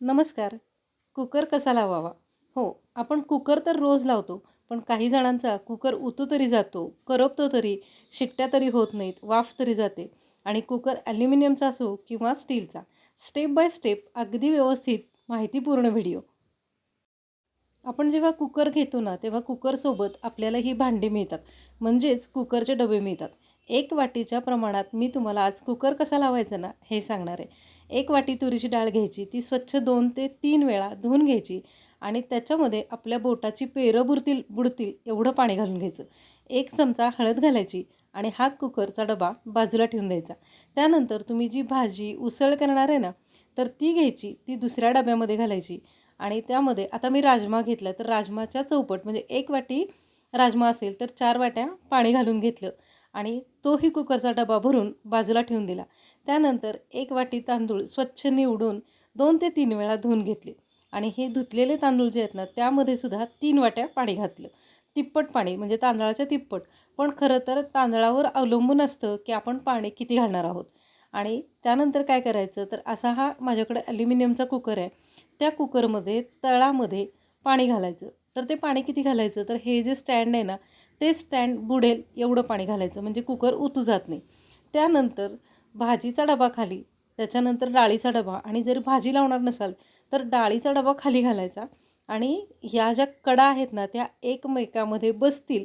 नमस्कार. कुकर कसा लावावा? हो आपण कुकर तर रोज लावतो पण काही जणांचा कुकर उतू तरी जातो करपतो तरी शिट्ट्या तरी होत नाहीत वाफ तरी जाते आणि कुकर ॲल्युमिनियमचा असो किंवा स्टीलचा. स्टेप बाय स्टेप अगदी व्यवस्थित माहितीपूर्ण व्हिडिओ. आपण जेव्हा कुकर घेतो ना तेव्हा कुकरसोबत आपल्याला ही भांडी मिळतात म्हणजेच कुकरचे डबे मिळतात. एक वाटीच्या प्रमाणात मी तुम्हाला आज कुकर कसा लावायचा ना हे सांगणार आहे. एक वाटी तुरीची डाळ घ्यायची ती स्वच्छ दोन ते तीन वेळा धुवून घ्यायची आणि त्याच्यामध्ये आपल्या बोटाची पेरं बुरतील बुडतील एवढं पाणी घालून घ्यायचं. एक चमचा हळद घालायची आणि हा कुकरचा डबा बाजूला ठेवून द्यायचा. त्यानंतर तुम्ही जी भाजी उसळ करणार आहे ना तर ती घ्यायची ती दुसऱ्या डब्यामध्ये घालायची आणि त्यामध्ये आता मी राजमा घेतला तर राजमाच्या चौपट म्हणजे एक वाटी राजमा असेल तर चार वाट्या पाणी घालून घेतलं. आणि तोही कुकरचा डबा भरून बाजूला ठेवून दिला. त्यानंतर एक वाटी तांदूळ स्वच्छ निवडून दोन ते तीन वेळा धुवून घेतले. आणि हे धुतलेले तांदूळ जे आहेत ना त्यामध्ये सुद्धा तीन वाट्या पाणी घातलं. तिप्पट पाणी म्हणजे तांदळाच्या तिप्पट. पण खरं तर तांदळावर अवलंबून असतं की आपण पाणी किती घालणार आहोत. आणि त्यानंतर काय करायचं? तर असा हा माझ्याकडे ॲल्युमिनियमचा कुकर आहे. त्या कुकरमध्ये तळामध्ये पाणी घालायचं. तर ते पाणी किती घालायचं? तर हे जे स्टँड आहे ना ते स्टँड बुडेल एवढं पाणी घालायचं म्हणजे कुकर उतू जात नाही. त्यानंतर भाजीचा डबा खाली त्याच्यानंतर डाळीचा डबा आणि जर भाजी लावणार नसाल तर डाळीचा डबा खाली घालायचा आणि ह्या ज्या कडा आहेत ना त्या एकमेकामध्ये बसतील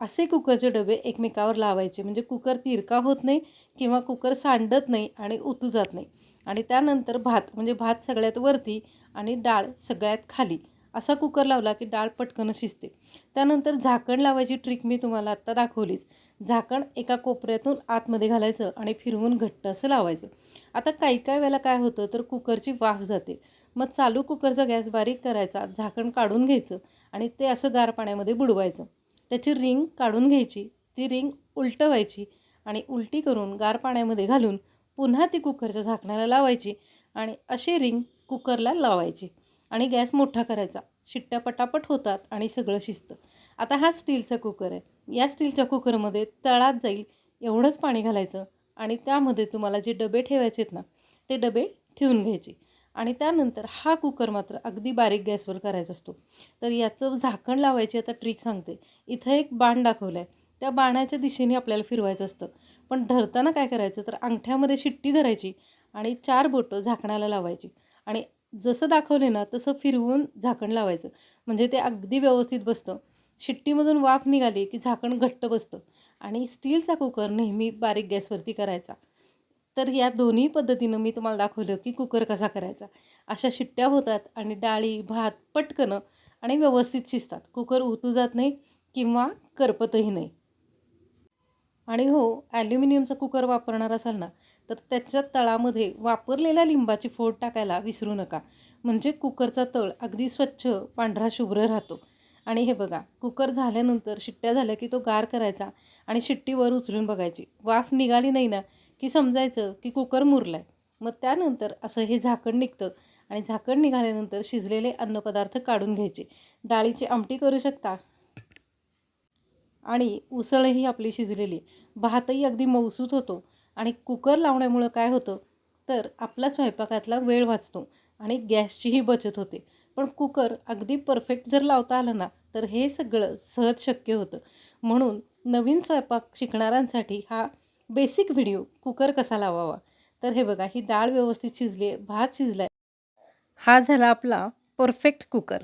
असे कुकरचे डबे एकमेकावर लावायचे. म्हणजे कुकर तिरका होत नाही किंवा कुकर सांडत नाही आणि उतू जात नाही. आणि त्यानंतर भात म्हणजे भात सगळ्यात वरती आणि डाळ सगळ्यात खाली. असा कुकर लावला की डाळ पटकन शिजते. त्यानंतर झाकण लावायची ट्रिक मी तुम्हाला आत्ता दाखवलीच. झाकण एका कोपऱ्यातून आतमध्ये घालायचं आणि फिरवून घट्ट असं लावायचं. आता काही काही वेळेला काय होतं तर कुकरची वाफ जाते. मग चालू कुकरचा गॅस बारीक करायचा झाकण काढून घ्यायचं आणि ते असं गार पाण्यामध्ये बुडवायचं. त्याची रिंग काढून घ्यायची ती रिंग उलटवायची आणि उलटी करून गार पाण्यामध्ये घालून पुन्हा ती कुकरच्या झाकणाला लावायची आणि अशी रिंग कुकरला लावायची. आणि गॅस मोठा करायचा. शिट्ट्या पटापट होतात आणि सगळं शिजतं. आता हा स्टीलचा कुकर आहे. या स्टीलच्या कुकरमध्ये तळात जाईल एवढंच पाणी घालायचं आणि त्यामध्ये तुम्हाला जे डबे ठेवायचे आहेत ना ते डबे ठेवून घ्यायचे. आणि त्यानंतर हा कुकर मात्र अगदी बारीक गॅसवर करायचा असतो. तर याचं झाकण लावायची आता ट्रिक सांगते. इथं एक बाण दाखवलं आहे त्या बाणाच्या दिशेने आपल्याला फिरवायचं असतं. पण धरताना काय करायचं? तर अंगठ्यामध्ये शिट्टी धरायची आणि चार बोटं झाकणाला लावायची. आणि जसं दाखवले ना तसं फिरवून झाकण लावायचं. म्हणजे ते अगदी व्यवस्थित बसतं. शिट्टीमधून वाफ निघाली की झाकण घट्ट बसतं. आणि स्टीलचा कुकर नेहमी बारीक गॅसवरती करायचा. तर या दोन्ही पद्धतीनं मी तुम्हाला दाखवलं की कुकर कसा करायचा. अशा शिट्ट्या होतात आणि डाळी भात पटकनं आणि व्यवस्थित शिजतात. कुकर उतू जात नाही किंवा करपतही नाही. आणि हो ॲल्युमिनियमचा कुकर वापरणार असाल ना तर त्याच्या तळामध्ये वापरलेल्या लिंबाची फोड टाकायला विसरू नका. म्हणजे कुकरचा तळ अगदी स्वच्छ पांढरा शुभ्र राहतो. आणि हे बघा कुकर झाल्यानंतर शिट्ट्या झाल्या की तो गार करायचा आणि शिट्टीवर उचलून बघायची. वाफ निघाली नाही ना की समजायचं की कुकर मुरलाय. आहे मग त्यानंतर असं हे झाकण निघतं आणि झाकण निघाल्यानंतर शिजलेले अन्नपदार्थ काढून घ्यायचे. डाळीची आमटी करू शकता? आणि उसळही आपली शिजलेली. भातही अगदी मौसूत होतो आणि कुकर लावण्यामुळं काय होतं? तर आपला स्वयंपाकातला वेळ वाचतो आणि गॅसचीही बचत होते. पण कुकर अगदी परफेक्ट जर लावता आलं ना तर हे सगळं सहज शक्य होतं. म्हणून नवीन स्वयंपाक शिकणाऱ्यांसाठी हा बेसिक व्हिडिओ कुकर कसा लावावा? तर हे बघा ही डाळ व्यवस्थित शिजली आहे भात शिजला आहे हा झाला आपला परफेक्ट कुकर.